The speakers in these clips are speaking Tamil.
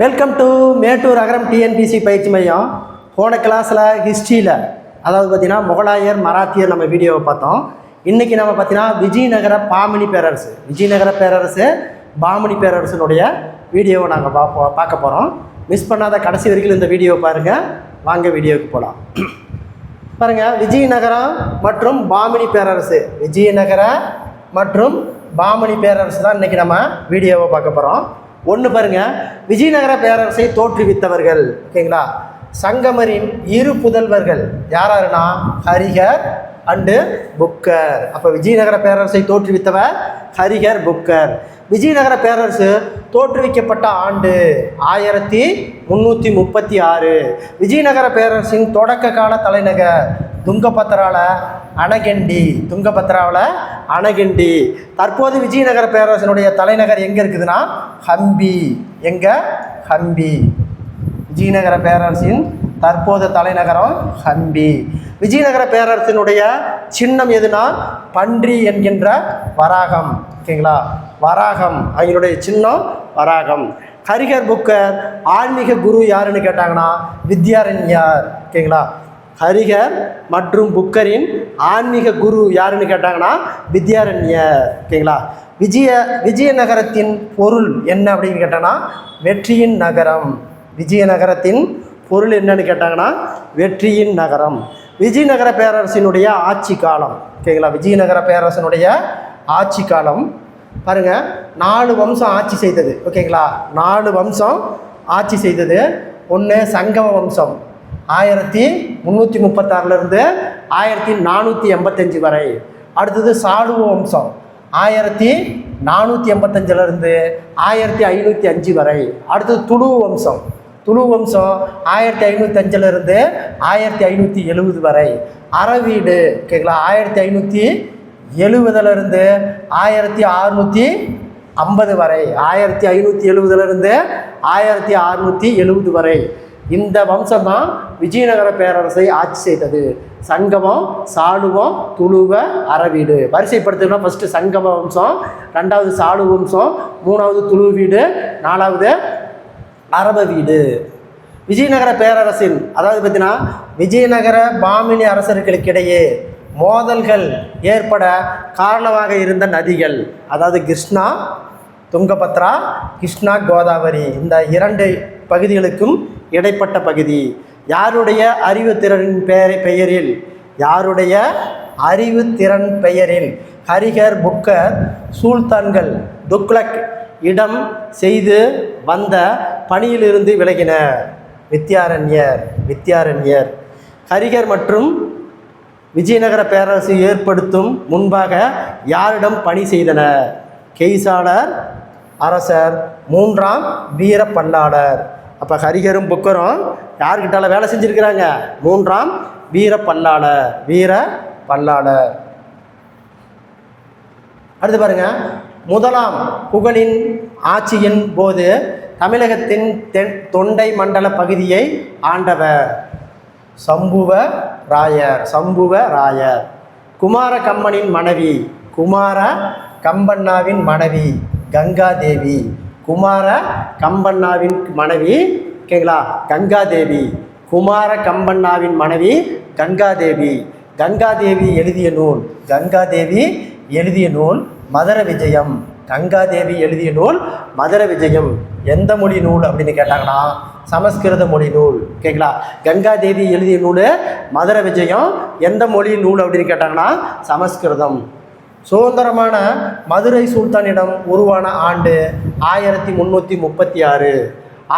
Welcome to Mettur Agaram TNPSC பயிற்சி மையம். போன கிளாஸில் ஹிஸ்ட்ரியில் அதாவது பார்த்திங்கன்னா முகலாயர் மராத்தியர் நம்ம வீடியோவை பார்த்தோம். இன்றைக்கி நம்ம பார்த்திங்கன்னா விஜயநகர பாமினி பேரரசு. விஜயநகர பேரரசு பாமணி பேரரசனுடைய வீடியோவை நாங்கள் பார்ப்போம் பார்க்க போகிறோம் மிஸ் பண்ணாத கடைசி வரைக்கும் இந்த வீடியோவை பாருங்கள் வாங்க வீடியோவுக்கு போகலாம் பாருங்கள் விஜயநகரம் மற்றும் பாமினி பேரரசு. விஜயநகர மற்றும் பாமணி பேரரசு தான் இன்றைக்கி நம்ம வீடியோவை பார்க்க போகிறோம் ஒன்று பாருங்கள் விஜயநகர பேரரசை தோற்றுவித்தவர்கள் ஓகேங்களா? சங்கமரின் இரு புதல்வர்கள் யாராருன்னா? Harihar and Booker. அப்போ விஜயநகர பேரரசை தோற்றுவித்தவர் ஹரிஹர் புக்கர். விஜயநகர பேரரசு தோற்றுவிக்கப்பட்ட ஆண்டு ஆயிரத்தி முந்நூற்றி முப்பத்தி ஆறு. விஜயநகர பேரரசின் தொடக்க கால தலைநகர் துங்கபத்ராவில் அணகெண்டி. துங்கபத்ராவில் அணகெண்டி. தற்போது விஜயநகர பேரரசனுடைய தலைநகர் எங்கே இருக்குதுன்னா ஹம்பி. எங்கே? ஹம்பி. விஜயநகர பேரரசின் தற்போது தலைநகரம் ஹம்பி. விஜயநகர பேரரசினுடைய சின்னம் எதுனா பன்றி என்கின்ற வராகம். ஓகேங்களா? வராகம். அவங்களுடைய சின்னம் வராகம். கரிகர் புக்கர் ஆன்மீக குரு யாருன்னு கேட்டாங்கன்னா வித்யாரண்யார். ஓகேங்களா? ஹரிகர் மற்றும் புக்கரின் ஆன்மீக குரு யாருன்னு கேட்டாங்கன்னா வித்யாரண்யர் ஓகேங்களா? விஜய விஜயநகரத்தின் பொருள் என்ன அப்படின்னு கேட்டாங்கன்னா வெற்றியின் நகரம். விஜயநகரத்தின் பொருள் என்னன்னு கேட்டாங்கன்னா வெற்றியின் நகரம். விஜயநகர பேரரசினுடைய ஆட்சி காலம் ஓகேங்களா? விஜயநகர பேரரசனுடைய ஆட்சி காலம். பாருங்க நாலு வம்சம் ஆட்சி செய்தது ஓகேங்களா? நாலு வம்சம் ஆட்சி செய்தது. ஒன்று சங்கம வம்சம் ஆயிரத்தி முந்நூற்றி முப்பத்தாறுலேருந்து ஆயிரத்தி நானூற்றி எண்பத்தஞ்சு வரை. அடுத்தது சாளுவ வம்சம். ஆயிரத்தி நானூற்றி எண்பத்தஞ்சிலேருந்து ஆயிரத்தி ஐநூற்றி அஞ்சு வரை. அடுத்தது துளு வம்சம். துளு வம்சம் ஆயிரத்தி ஐநூற்றஞ்சிலிருந்து ஆயிரத்தி ஐநூற்றி எழுபது வரை. அறவீடு கேட்கலாம் ஆயிரத்தி ஐநூற்றி எழுபதுலேருந்து ஆயிரத்தி அறுநூற்றி ஐம்பது வரை. ஆயிரத்தி ஐநூற்றி எழுபதுலேருந்து ஆயிரத்தி அறுநூற்றி எழுபது வரை. இந்த வம்சம் தான் விஜயநகர பேரரசை ஆட்சி செய்தது. சங்கமம் சாளுவம் துளுவ அறவீடு. வரிசைப்படுத்தினா ஃபஸ்ட்டு சங்கம வம்சம் ரெண்டாவது சாளு வம்சம் மூணாவது துளு வீடு நாலாவது அரப வீடு. விஜயநகர பேரரசின் அதாவது பார்த்தீங்கன்னா விஜயநகர பாமினி அரசர்களுக்கிடையே மோதல்கள் ஏற்பட காரணமாக இருந்த நதிகள் அதாவது கிருஷ்ணா துங்கபத்ரா கிருஷ்ணா கோதாவரி. இந்த இரண்டு பகுதிகளுக்கும் இடைப்பட்ட பகுதி. யாருடைய அறிவுத்திறனின் பெயர் பெயரில்? யாருடைய அறிவுத்திறன் பெயரில்? ஹரிஹர் புக்கர் சுல்தான்கள் துக்லக் இடம் செய்து வந்த பணியிலிருந்து விலகினர். வித்யாரண்யர் வித்யாரண்யர். ஹரிகர் மற்றும் விஜயநகர பேரரசு ஏற்படுத்தும் முன்பாக யாரிடம் பணி செய்தனர்? கெய்சாளர் அரசர் மூன்றாம் வீர பல்லாளர் அப்போ ஹரிஹரும் புக்கரும் யார்கிட்டால வேலை செஞ்சுருக்கிறாங்க? மூன்றாம் வீர பல்லாளர் வீர பல்லாளர் அடுத்து பாருங்க. முதலாம் புகழின் ஆட்சியின் போது தமிழகத்தின் தென் தொண்டை மண்டல பகுதியை ஆண்டவர் சம்புவ ராயர் சம்புவ ராயர் குமார கம்மனின் மனைவி குமார கம்பண்ணாவின் மனைவி. கங்காதேவி. குமார கம்பண்ணாவின் மனைவி ஓகேங்களா? கங்காதேவி. குமார கம்பண்ணாவின் மனைவி கங்காதேவி. கங்காதேவி எழுதிய நூல். கங்காதேவி எழுதிய நூல் மதுர விஜயம். கங்காதேவி எழுதிய நூல் மதுர விஜயம். எந்த மொழி நூல் அப்படின்னு கேட்டாங்கன்னா சமஸ்கிருத மொழி நூல். ஓகேங்களா? கங்காதேவி எழுதிய நூல் மதுர விஜயம். எந்த மொழி நூல் அப்படின்னு கேட்டாங்கன்னா சமஸ்கிருதம். சுதந்திரமான மதுரை சுல்தானிடம் உருவான ஆண்டு ஆயிரத்தி முந்நூற்றி முப்பத்தி ஆறு.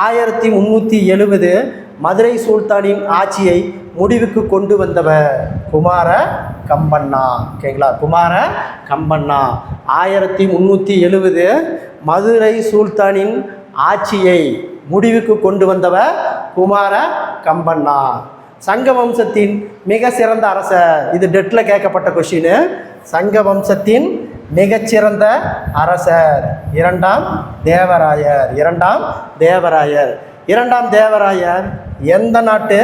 ஆயிரத்தி முந்நூற்றி எழுபது மதுரை சுல்தானின் ஆட்சியை முடிவுக்கு கொண்டு வந்தவர் குமார கம்பண்ணா ஓகேங்களா குமார கம்பண்ணா ஆயிரத்தி முந்நூற்றி எழுபது மதுரை சுல்தானின் ஆட்சியை முடிவுக்கு கொண்டு வந்தவர் குமார கம்பண்ணா சங்க வம்சத்தின் மிக சிறந்த அரசர். இது டெட்டில் கேட்கப்பட்ட கொஷின் சங்க வம்சத்தின் மிகச்சிறந்த அரசர். இரண்டாம் தேவராயர். இரண்டாம் தேவராயர். இரண்டாம் தேவராயர் எந்த நாட்டு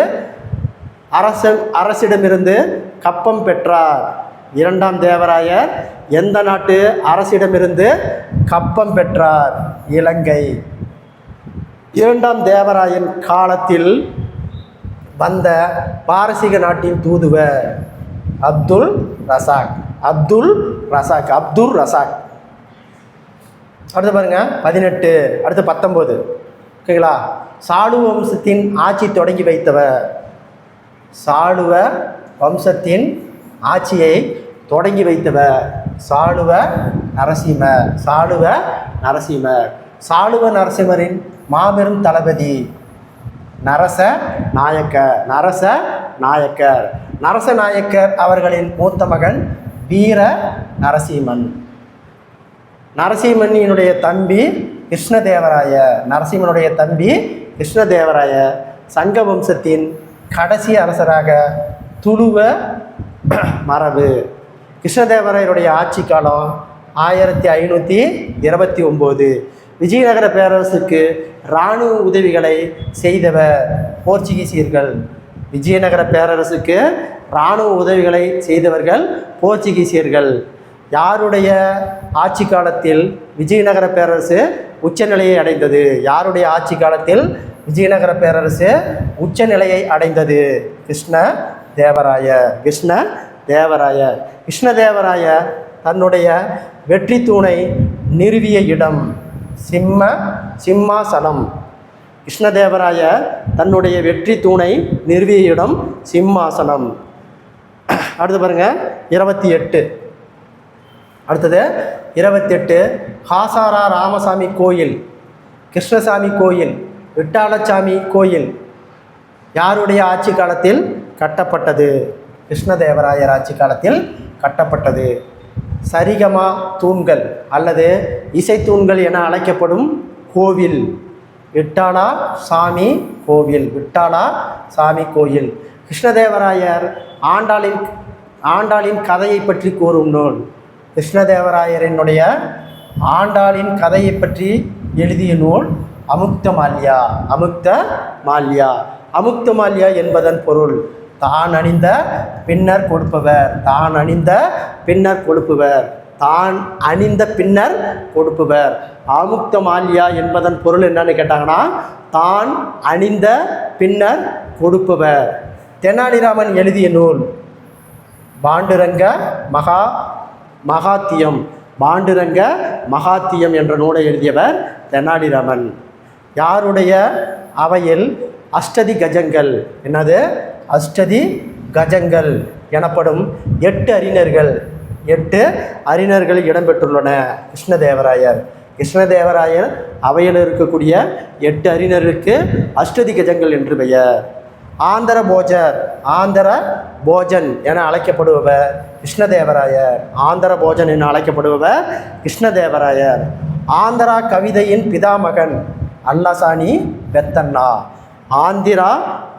அரச அரசிடமிருந்து கப்பம் பெற்றார்? இரண்டாம் தேவராயர் எந்த நாட்டு அரசிடமிருந்து கப்பம் பெற்றார்? இலங்கை. இரண்டாம் தேவராயன் காலத்தில் வந்த பாரசீக நாட்டின் தூதுவர் Abdul Razak. Abdul Razak Abdul Razak. அடுத்து பாருங்கள் பதினெட்டு அடுத்து பத்தொம்போது ஓகேங்களா? சாளுவ வம்சத்தின் ஆட்சி தொடங்கி வைத்தவர். சாளுவ வம்சத்தின் ஆட்சியை தொடங்கி வைத்தவர். சாளுவ நரசிம்ம சாளுவ நரசிம்மர். சாளுவ நரசிம்மரின் மாபெரும் தளபதி நரச நாயக்கர் நரச நாயக்கர். நரச நாயக்கர் அவர்களின் மூத்த மகன் வீர நரசிம்மன். நரசிம்மனியினுடைய தம்பி கிருஷ்ணதேவராய நரசிம்மனுடைய தம்பி கிருஷ்ணதேவராய சங்க வம்சத்தின் கடைசி அரசராக துளுவ மரபு. கிருஷ்ணதேவராயருடைய ஆட்சி காலம் ஆயிரத்தி ஐநூற்றி இருபத்தி ஒம்பது. விஜயநகர பேரரசுக்கு இராணுவ உதவிகளை செய்தவர் போர்ச்சுகீசியர்கள். விஜயநகர பேரரசுக்கு இராணுவ உதவிகளை செய்தவர்கள் போர்ச்சுகீசியர்கள். யாருடைய ஆட்சி காலத்தில் விஜயநகர பேரரசு உச்சநிலையை அடைந்தது? யாருடைய ஆட்சி காலத்தில் விஜயநகர பேரரசு உச்சநிலையை அடைந்தது? கிருஷ்ண தேவராய கிருஷ்ண தேவராய. கிருஷ்ணதேவராய தன்னுடைய வெற்றி தூணை நிறுவிய இடம் சிம்ம சிம்மாசனம். கிருஷ்ணதேவராய தன்னுடைய வெற்றி தூணை நிறுவிய இடம் சிம்மாசனம். அடுத்து பாருங்க இருபத்தி எட்டு. அடுத்தது இருபத்தெட்டு ஹாசாரா ராமசாமி கோயில் கிருஷ்ணசாமி கோயில் விட்டாளசாமி கோயில் யாருடைய ஆட்சி காலத்தில் கட்டப்பட்டது? கிருஷ்ணதேவராயர் ஆட்சி காலத்தில் கட்டப்பட்டது. சரிகமா தூண்கள் அல்லது இசைத்தூண்கள் என அழைக்கப்படும் கோவில் விட்டாளா சாமி கோவில் விட்டாளா சாமி கோயில். கிருஷ்ணதேவராயர் ஆண்டாளின் ஆண்டாளின் கதையை பற்றி கூறும் நூல். கிருஷ்ணதேவராயரினுடைய ஆண்டாளின் கதையை பற்றி எழுதிய நூல் அமுக்த மால்யா அமுக்த மால்யா அமுக்த மால்யா என்பதன் பொருள் தான் அணிந்த பின்னர் கொடுப்பவர். தான் அணிந்த பின்னர் கொடுப்பவர். தான் அணிந்த பின்னர் கொடுப்பவர். ஆமுக்த மால்யா என்பதன் பொருள் என்னன்னு கேட்டாங்கன்னா தான் அணிந்த பின்னர் கொடுப்பவர். தெனாலிராமன் எழுதிய நூல் பாண்டுரங்க மகா மகாத்தியம். பாண்டுரங்க மகாத்தியம் என்ற நூலை எழுதியவர் தெனாலிராமன். யாருடைய அவையில் அஷ்டதி கஜங்கள்? என்னது? அஷ்டதி கஜங்கள் எனப்படும் எட்டு அறிஞர்கள் எட்டு அறிஞர்கள் இடம்பெற்றுள்ளன. கிருஷ்ணதேவராயர். கிருஷ்ணதேவராயர் அவையில் இருக்கக்கூடிய எட்டு அறிஞருக்கு அஷ்டதி கஜங்கள் என்று பெயர். ஆந்திர போஜர் ஆந்திர போஜன் என அழைக்கப்படுபவர் கிருஷ்ணதேவராயர். ஆந்திர போஜன் என அழைக்கப்படுபவர் கிருஷ்ணதேவராயர். ஆந்திரா கவிதையின் பிதாமகன் அல்லசாணி பெத்தண்ணா. ஆந்திரா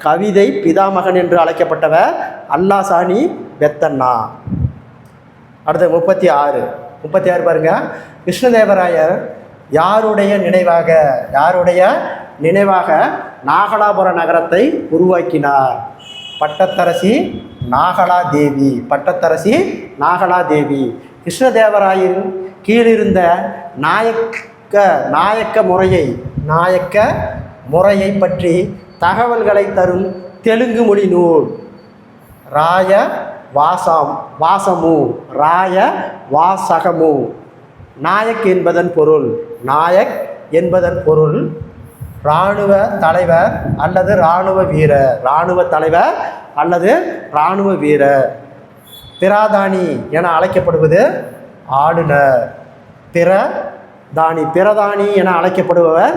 கவிதை பிதாமகன் என்று அழைக்கப்பட்டவர் அல்லாசாணி பெத்தண்ணா. அடுத்து முப்பத்தி ஆறு முப்பத்தி ஆறு பாருங்க. கிருஷ்ணதேவராயர் யாருடைய நினைவாக யாருடைய நினைவாக நாகலாபுர நகரத்தை உருவாக்கினார். பட்டத்தரசி நாகலா தேவி பட்டத்தரசி நாகலா தேவி கிருஷ்ணதேவராயின் கீழிருந்த நாயக்க நாயக்க முறையை நாயக்க முறையை பற்றி தகவல்களை தரும் தெலுங்கு மொழி நூல். ராய வாசம் வாசமு ராய வாசகமு. நாயக் என்பதன் பொருள் நாயக் என்பதன் பொருள் இராணுவ தலைவர் அல்லது இராணுவ வீரர். இராணுவ தலைவர் அல்லது இராணுவ வீரர். பிராதானி என அழைக்கப்படுவது ஆளுநர். பிரதானி பிரதானி என அழைக்கப்படுபவர்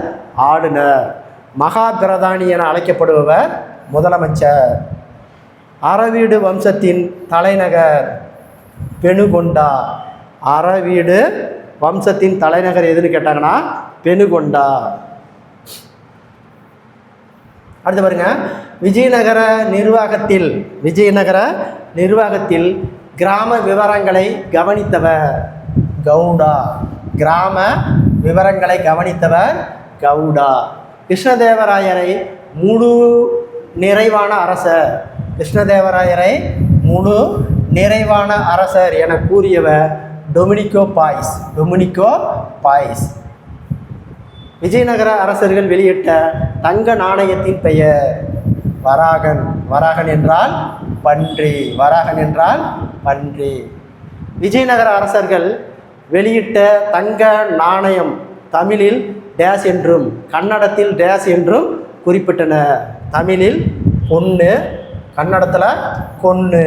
ஆளுநர். மகா பிரதானி என அழைக்கப்படுபவர் முதலமைச்சர். அறவீடு வம்சத்தின் தலைநகர் பெனுகொண்டா அறவீடு வம்சத்தின் தலைநகர் எதுன்னு கேட்டாங்கன்னா பெனுகொண்டா அடுத்து பாருங்க. விஜயநகர நிர்வாகத்தில் விஜயநகர நிர்வாகத்தில் கிராம விவரங்களை கவனித்தவர் கவுடா. கிராம விவரங்களை கவனித்தவர் கவுடா. கிருஷ்ணதேவராயரை முழு நிறைவான அரசர். கிருஷ்ணதேவராயரை முழு நிறைவான அரசர் என கூறியவர் Domingo Paes. Domingo Paes. Vijayanagara அரசர்கள் வெளியிட்ட தங்க நாணயத்தின் பெயர் வராகன். வராகன் என்றால் பன்றி. வராகன் என்றால் பன்றி. விஜயநகர அரசர்கள் வெளியிட்ட தங்க நாணயம் தமிழில் டேஸ் என்றும் கன்னடத்தில் டேஸ் என்றும் குறிப்பிட்டன. தமிழில் பொண்ணு கன்னடத்தில் கொன்று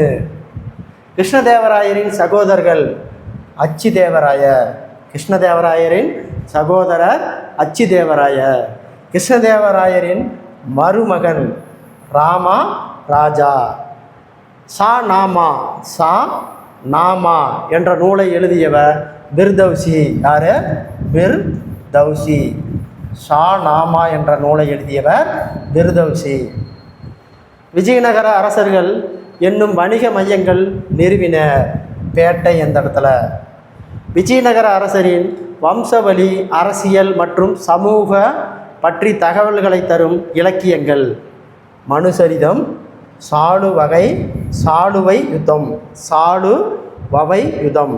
கிருஷ்ணதேவராயரின் சகோதரர்கள் அச்சி தேவராயர் கிருஷ்ணதேவராயரின் சகோதரர் அச்சு தேவராயர் கிருஷ்ணதேவராயரின் மருமகன் ராமா ராஜா. சா நாமா சா நாமா என்ற நூலை எழுதியவர் பிர்தௌசி யாரு? பிர் தௌசி ஷா நாமா என்ற நூலை எழுதியவர் பிர்தௌசி விஜயநகர அரசர்கள் என்னும் வணிக மையங்கள் நிறுவின பேட்டை எந்த இடத்துல? விஜயநகர அரசரின் வம்சவழி அரசியல் மற்றும் சமூக பற்றி தகவல்களை தரும் இலக்கியங்கள். மனுசரிதம் சாளு வகை சாளுவை யுத்தம் சாலு வவை யுதம்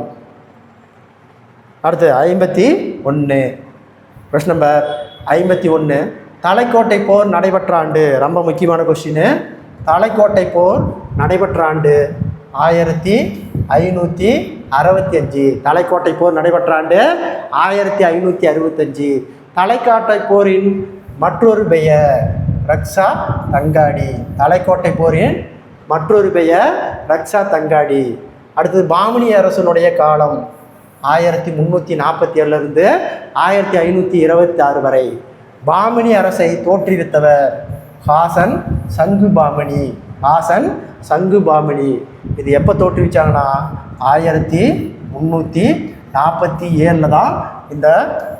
அடுத்து ஐம்பத்தி ஒன்று. கொஸ்டின் நம்பர் ஐம்பத்தி ஒன்று. தலைக்கோட்டை போர் நடைபெற்ற ஆண்டு. ரொம்ப முக்கியமான கொஸ்டின் தலைக்கோட்டை போர் நடைபெற்ற ஆண்டு. ஆயிரத்தி ஐநூற்றி அறுபத்தி அஞ்சு. தலைக்கோட்டை போர் நடைபெற்ற ஆண்டு ஆயிரத்தி ஐநூற்றி அறுபத்தஞ்சு தலைக்காட்டை போரின் மற்றொரு பெயர் ரக்ஷா தங்காடி. தலைக்கோட்டை போரின் மற்றொரு பெயர் ரக்ஷா தங்காடி. அடுத்தது பாமினி அரசனுடைய காலம் ஆயிரத்தி முந்நூற்றி நாற்பத்தி ஏழுலேருந்து ஆயிரத்தி ஐநூற்றி இருபத்தி ஆறு வரை. பாமினி அரசை தோற்றுவித்தவர் ஹாசன் சங்கு பாமணி ஹாசன் சங்கு பாமணி இது எப்போ தோற்றுவிச்சாங்கன்னா ஆயிரத்தி முந்நூற்றி நாற்பத்தி ஏழில் தான் இந்த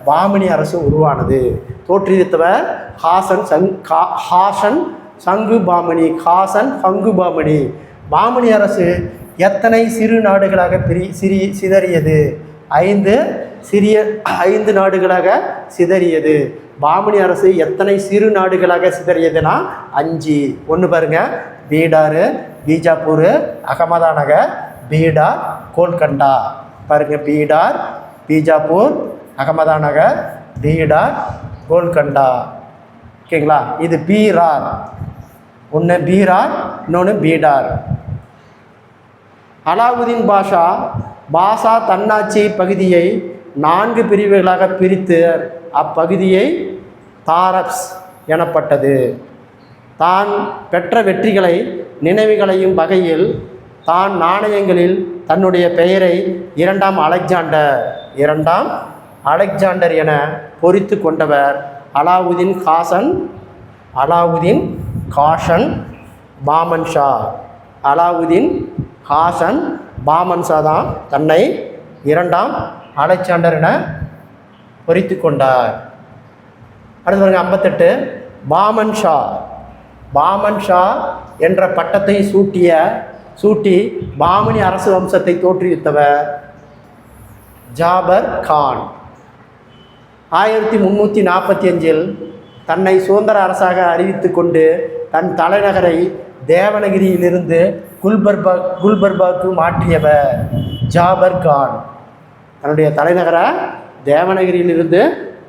பாமினி அரசு உருவானது. தோற்றுவித்தவர் ஹாசன் சங் கா ஹாசன் சங்கு பாமணி ஹாசன் பங்கு பாமணி பாமணி அரசு எத்தனை சிறு நாடுகளாக பிரி சிறி சிதறியது? ஐந்து சிறிய ஐந்து நாடுகளாக சிதறியது. பாமணி அரசு எத்தனை சிறு நாடுகளாக சிதறியதுன்னா அஞ்சு. ஒன்று பாருங்கள் பீடாரு பீஜாப்பூர் அகமதாநகர் பீடார் கோல்கண்டா பாருங்கள் பீடார் பீஜாப்பூர் அகமதாநகர் பீடார் கோல்கண்டா ஓகேங்களா? இது பீரார். ஒன்று பீரார் இன்னொன்று பீடார். அலாவுதீன் பாஷா பாஷா தன்னாட்சி பகுதியை நான்கு பிரிவுகளாக பிரித்து அப்பகுதியை தாரப்ஸ் எனப்பட்டது. தான் பெற்ற வெற்றிகளை நினைவுகளையும் வகையில் தான் நாணயங்களில் தன்னுடைய பெயரை இரண்டாம் அலெக்சாண்டர் இரண்டாம் அலெக்சாண்டர் என பொறித்து கொண்டவர் அலாவுதீன் காசன் அலாவுதீன் காஷன் பாமன் ஷா. அலாவுதீன் ஹாசன் பாமன் ஷா தான் தன்னை இரண்டாம் அலெக்சாண்டர் என பொறித்து கொண்டார். அடுத்து பாருங்கள் ஐம்பத்தெட்டு. பாமன் ஷா. பாமன் ஷா என்ற பட்டத்தை சூட்டிய சூட்டி பாமனி அரசு வம்சத்தை தோற்றுவித்தவர் ஜாபர் கான். ஆயிரத்தி முந்நூற்றி நாற்பத்தி அஞ்சில் தன்னை சுதந்திர அரசாக அறிவித்து கொண்டு தன் தலைநகரை தேவனகிரியிலிருந்து குல்பர்பா குல்பர்பாக்கு மாற்றியவர் ஜாபர் கான். தன்னுடைய தலைநகரை தேவனகிரியிலிருந்து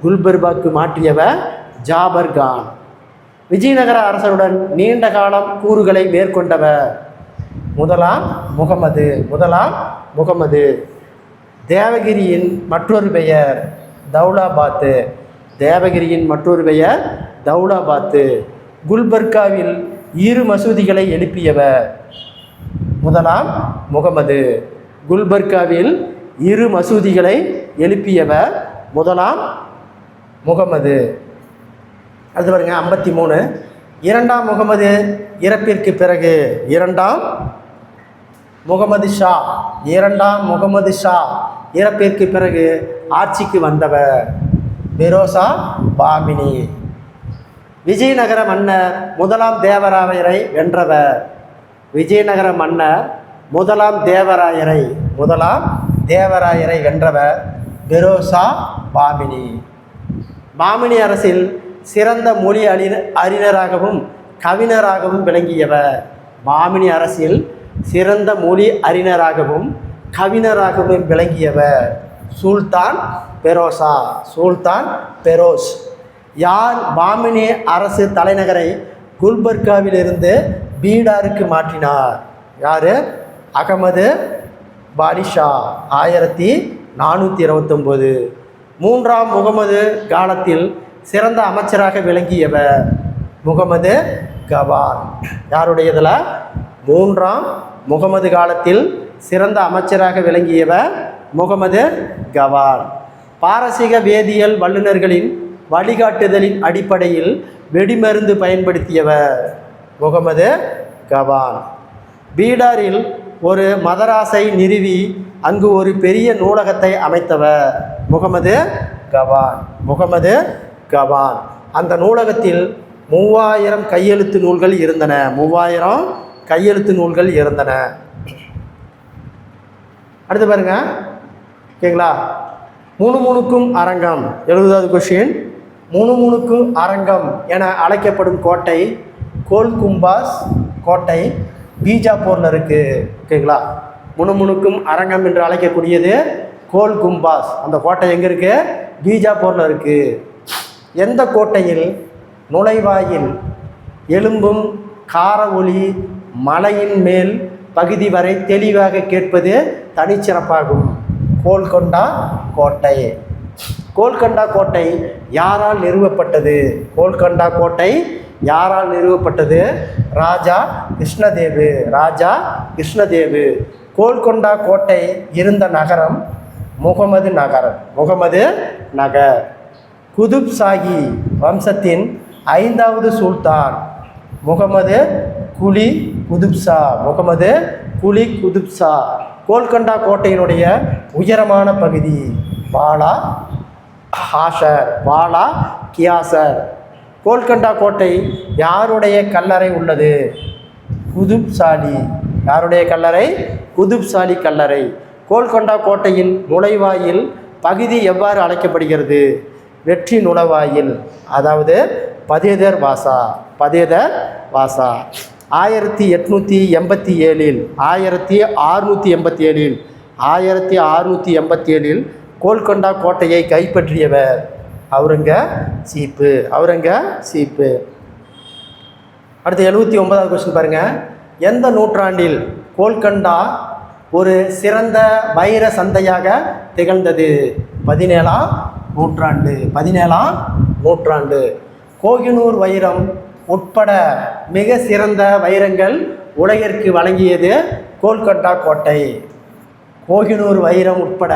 குல்பர்பாக்கு மாற்றியவர் ஜாபர் கான். விஜயநகர அரசருடன் நீண்ட காலம் கூறுகளை மேற்கொண்டவர். முதலாம் முகமது முதலாம் முகமது. தேவகிரியின் மற்றொரு பெயர் தௌலாபாத்து. தேவகிரியின் மற்றொரு பெயர் தௌலாபாத்து. குல்பர்காவில் இரு மசூதிகளை எழுப்பியவர். முதலாம் முகமது. குல்பர்காவில் இரு மசூதிகளை எழுப்பியவர். முதலாம் முகமது. அடுத்து பாருங்க ஐம்பத்தி மூணு. இரண்டாம் முகமது இறப்பிற்கு பிறகு இரண்டாம் முகமது ஷா இரண்டாம் முகமது ஷா இறப்பிற்கு பிறகு ஆட்சிக்கு வந்தவர். பெரோசா பாமினி. விஜயநகர மன்னர் முதலாம் தேவராயரை வென்றவர். விஜயநகர மன்னர் முதலாம் தேவராயரை முதலாம் தேவராயரை வென்றவர். பெரோசா பாமினி. பாமினி அரசில் சிறந்த மொழி அறிஞ அறிஞராகவும் கவிஞராகவும் விளங்கியவர். மாமினி அரசில் சிறந்த மொழி அறிஞராகவும் கவிஞராகவும் விளங்கியவர். சுல்தான் பெரோசா சுல்தான் பெரோஸ். யார் பாமினி அரசு தலைநகரை குல்பர்காவிலிருந்து பீடாருக்கு மாற்றினார்? யார்? அகமது பாலிஷா ஆயிரத்தி நானூற்றி இருபத்தொம்போது. மூன்றாம் முகமது காலத்தில் சிறந்த அமைச்சராக விளங்கியவர் முகமது கவார். யாருடையதில்? மூன்றாம் முகமது காலத்தில் சிறந்த அமைச்சராக விளங்கியவர் முகமது கவான் பாரசீக வேதியியல் வல்லுநர்களின் வழிகாட்டுதலின் அடிப்படையில் வெடிமருந்து பயன்படுத்தியவர் முகமது கவான் பீடாரில் ஒரு மதராசை நிறுவி அங்கு ஒரு பெரிய நூலகத்தை அமைத்தவர் முகமது கவான் முகமது கவான். அந்த நூலகத்தில் மூவாயிரம் கையெழுத்து நூல்கள் இருந்தன. மூவாயிரம் கையெழுத்து நூல்கள் இருந்தன. அடுத்து பாருங்க. ஓகேங்களா? முணுமுணுக்கும் அரங்கம். எழுபதாவது கொஷின் முணுமுணுக்கும் அரங்கம் என அழைக்கப்படும் கோட்டை கோல்கும்பாஸ் கோட்டை பீஜாப்பூரில் இருக்குது ஓகேங்களா? முணுமுணுக்கும் அரங்கம் என்று அழைக்கக்கூடியது கோல் கும்பாஸ். அந்த கோட்டை எங்கே இருக்குது பீஜாப்பூரில் இருக்குது எந்த கோட்டையில் நுழைவாயில் எலும்பும் கார ஒளி மலையின் மேல் பகுதி வரை தெளிவாக கேட்பது தனிச்சிறப்பாகும். கோல்கொண்டா கோட்டை. கோல்கொண்டா கோட்டை யாரால் நிறுவப்பட்டது? கோல்கொண்டா கோட்டை யாரால் நிறுவப்பட்டது? ராஜா கிருஷ்ணதேவு ராஜா கிருஷ்ணதேவு. கோல்கொண்டா கோட்டை இருந்த நகரம் முகமது நகர் முகமது நகர். குதுப் சாஹி வம்சத்தின் ஐந்தாவது சுல்தான். முகமது குலி குதுப்சா. முகமது குலி குதுப்சா. கோல்கண்டா கோட்டையினுடைய உயரமான பகுதி பாலா ஹாஷர் பாலா கியாசர். கோல்கண்டா கோட்டை யாருடைய கல்லறை உள்ளது? குதுப்சாலி. யாருடைய கல்லறை? குதுப்சாலி கல்லறை. கோல்கொண்டா கோட்டையின் நுழைவாயில் பகுதி எவ்வாறு அழைக்கப்படுகிறது? வெற்றி நுழைவாயில் அதாவது பதேதர் வாசா பதேதர் வாசா. ஆயிரத்தி எட்நூற்றி எண்பத்தி ஏழில் ஆயிரத்தி அறுநூற்றி எண்பத்தி ஏழில் ஆயிரத்தி அறுநூற்றி எண்பத்தி ஏழில் கோல்கொண்டா கோட்டையை கைப்பற்றியவர் அவுரங்க சீப்பு அவுரங்க சீப்பு அடுத்து எழுபத்தி ஒன்பதாவது கொஸ்டின் பாருங்கள் எந்த நூற்றாண்டில் கோல்கண்டா ஒரு சிறந்த வைர சந்தையாக திகழ்ந்தது? பதினேழாம் நூற்றாண்டு பதினேழாம் நூற்றாண்டு. கோகினூர் வைரம் உட்பட மிக சிறந்த வைரங்கள் உலகிற்கு வழங்கியது கோல்கட்டா கோட்டை. கோகினூர் வைரம் உட்பட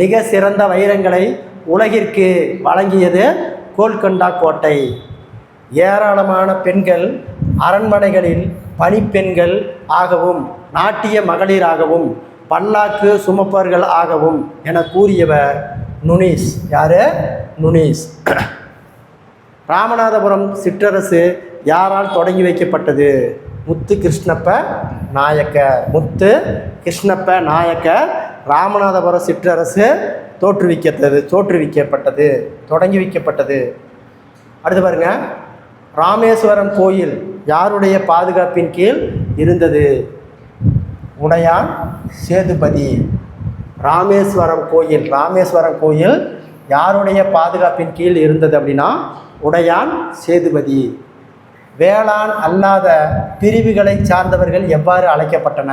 மிக சிறந்த வைரங்களை உலகிற்கு வழங்கியது கோல்கண்டா கோட்டை. ஏராளமான பெண்கள் அரண்மனைகளில் பணிப்பெண்கள் ஆகவும் நாட்டிய மகளிராகவும் பல்லாக்கு சுமப்பவர்கள் ஆகவும் என கூறியவர் நுனீஸ். யார்? நுனீஸ். ராமநாதபுரம் சிற்றரசு யாரால் தொடங்கி வைக்கப்பட்டது? முத்து கிருஷ்ணப்ப நாயக்க. முத்து கிருஷ்ணப்ப நாயக்கர் ராமநாதபுரம் சிற்றரசு தோற்றுவிக்கப்பட்டது தோற்றுவிக்கப்பட்டது தொடங்கி வைக்கப்பட்டது. அடுத்து பாருங்க. ராமேஸ்வரம் கோயில் யாருடைய பாதுகாப்பின் கீழ் இருந்தது? உடையான் சேதுபதி. ராமேஸ்வரம் கோயில். ராமேஸ்வரம் கோயில் யாருடைய பாதுகாப்பின் கீழ் இருந்தது அப்படின்னா உடையான் சேதுபதி. வேளாண் அல்லாத பிரிவுகளை சார்ந்தவர்கள் எவ்வாறு அழைக்கப்பட்டன?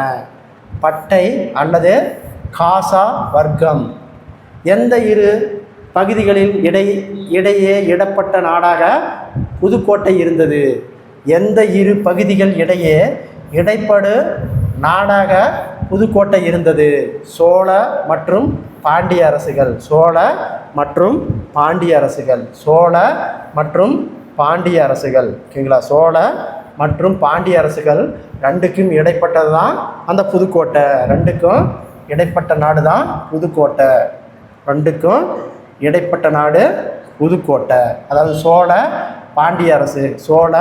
பட்டை அல்லது காசா வர்க்கம். எந்த இரு பகுதிகளில் இடை இடையே இடப்பட்ட நாடாக புதுக்கோட்டை இருந்தது? எந்த இரு பகுதிகள் இடையே இடைப்படு நாடாக புதுக்கோட்டை இருந்தது. சோழ மற்றும் பாண்டிய அரசுகள். சோழ மற்றும் பாண்டிய அரசுகள். சோழ மற்றும் பாண்டிய அரசுகள். ஓகேங்களா? சோழ மற்றும் பாண்டிய அரசுகள் ரெண்டுக்கும் இடைப்பட்டது தான் அந்த புதுக்கோட்டை. ரெண்டுக்கும் இடைப்பட்ட நாடு தான் புதுக்கோட்டை. ரெண்டுக்கும் இடைப்பட்ட நாடு புதுக்கோட்டை. அதாவது சோழ பாண்டிய அரசு. சோழ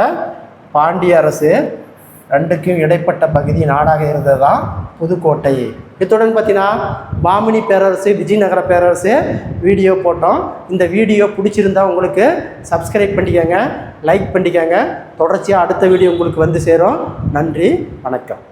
பாண்டிய அரசு ரெண்டுக்கும் இடைப்பட்ட பகுதி நாடாக இருந்தது? தான் புதுக்கோட்டை. இத்துடன் பார்த்தீங்கன்னா மாமினி பேரரசு விஜயநகர பேரரசு வீடியோ போட்டோம். இந்த வீடியோ பிடிச்சிருந்தா உங்களுக்கு சப்ஸ்கிரைப் பண்ணிக்கோங்க லைக் பண்ணிக்கோங்க. தொடர்ச்சியாக அடுத்த வீடியோ உங்களுக்கு வந்து சேரும். நன்றி வணக்கம்.